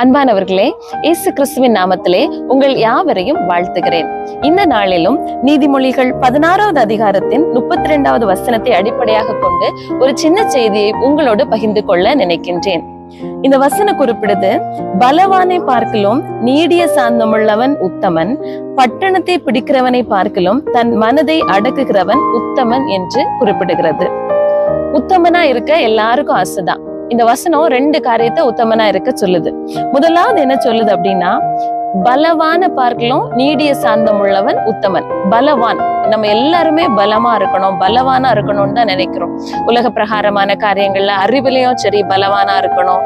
அன்பானவர்களே இயேசு கிறிஸ்துவின் நாமத்திலே உங்கள் யாவரையும் வாழ்த்துகிறேன். இந்த நாளிலும் நீதிமொழிகள் பதினாறாவது அதிகாரத்தின் முப்பத்தி ரெண்டாவது வசனத்தை அடிப்படையாக கொண்டு ஒரு சின்ன செய்தியை உங்களோடு பகிர்ந்து கொள்ள நினைக்கின்றேன். இந்த வசன குறிப்பிடுது பலவானை பார்க்கலும் நீடிய சாந்தமுள்ளவன் உத்தமன் பட்டணத்தை பிடிக்கிறவனை பார்க்கலும் தன் மனதை அடக்குகிறவன் உத்தமன் என்று குறிப்பிடுகிறது. உத்தமனா இருக்க எல்லாருக்கும் ஆசைதான். இந்த வசனம் ரெண்டு காரியத்தை உத்தமனா இருக்க சொல்லுது. முதலாவது என்ன சொல்லுது அப்படின்னா பலவான பார்க்கலாம். நீடிய சாந்தம் உள்ளவன் உத்தமன். பலவான். நம்ம எல்லாருமே பலமா இருக்கணும் பலவானா இருக்கணும்னு தான் நினைக்கிறோம். உலக பிரகாரமான காரியங்கள்ல அறிவிலையும் சரி பலவானா இருக்கணும்.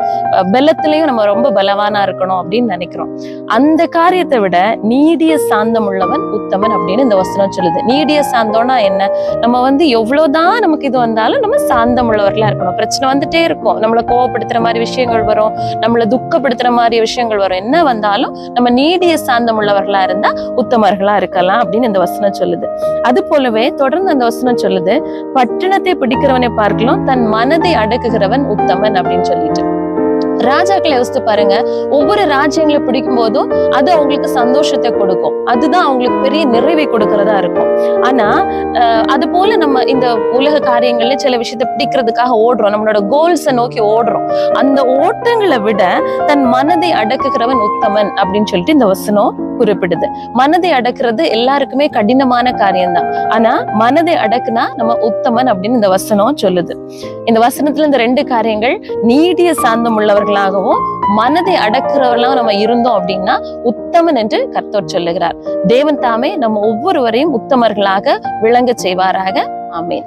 பலத்திலையும் நம்ம ரொம்ப பலவானா இருக்கணும் அப்படின்னு நினைக்கிறோம். அந்த காரியத்தை விட நீடிய சாந்தம் உள்ளவன் உத்தமன் அப்படின்னு இந்த வசனம் சொல்லுது. நீடிய சாந்தம்னா என்ன? நம்ம வந்து எவ்வளவுதான் நமக்கு இது வந்தாலும் நம்ம சாந்தம் உள்ளவர்களா இருக்கணும். பிரச்சனை வந்துட்டே இருக்கும். நம்மளை கோவப்படுத்துற மாதிரி விஷயங்கள் வரும். நம்மளை துக்கப்படுத்துற மாதிரி விஷயங்கள் வரும். என்ன வந்தாலும் நம்ம நீடிய சாந்தம் உள்ளவர்களா இருந்தா உத்தமர்களா இருக்கலாம் அப்படின்னு இந்த வசனம் சொல்லுது. அது போலவே தொடர்ந்து அந்த வசனம் சொல்லுது பட்டணத்தை பிடிக்கிறவனை பார்க்கலாம் தன் மனதை அடக்குகிறவன் உத்தமன் அப்படின்னு சொல்லிட்டு. ராஜாக்களை யோசித்து பாருங்க. ஒவ்வொரு ராஜ்யங்களை பிடிக்கும் போதும் அது அவங்களுக்கு சந்தோஷத்தை கொடுக்கும். அதுதான் அவங்களுக்கு பெரிய நிறைவை கொடுக்கறதா இருக்கும். ஆனா அது போல நம்ம இந்த உலக காரியங்கள்ல சில விஷயத்தை பிடிக்கிறதுக்காக ஓடுறோம். நம்மளோட கோல்ஸை நோக்கி ஓடுறோம். அந்த ஓட்டங்களை விட தன் மனதை அடக்குகிறவன் உத்தமன் அப்படின்னு சொல்லிட்டு இந்த வசனம் குறிப்பிடுது. மனதை அடக்குறது எல்லாருக்குமே கடினமான காரியம்தான். ஆனா மனதை அடக்குனா நம்ம உத்தமன் அப்படின்னு இந்த வசனம் சொல்லுது. இந்த வசனத்துல இந்த ரெண்டு காரியங்கள் நீடிய சாந்தம் உள்ளவர்கள் உள்ளவர்களாகவும் மனதை அடக்கிறவர்களாக நம்ம இருந்தோம் அப்படின்னா உத்தமன் என்று கர்த்தர் சொல்லுகிறார். தேவன் தாமே நம்ம ஒவ்வொருவரையும் உத்தமர்களாக விளங்க செய்வாராக. ஆமேன்.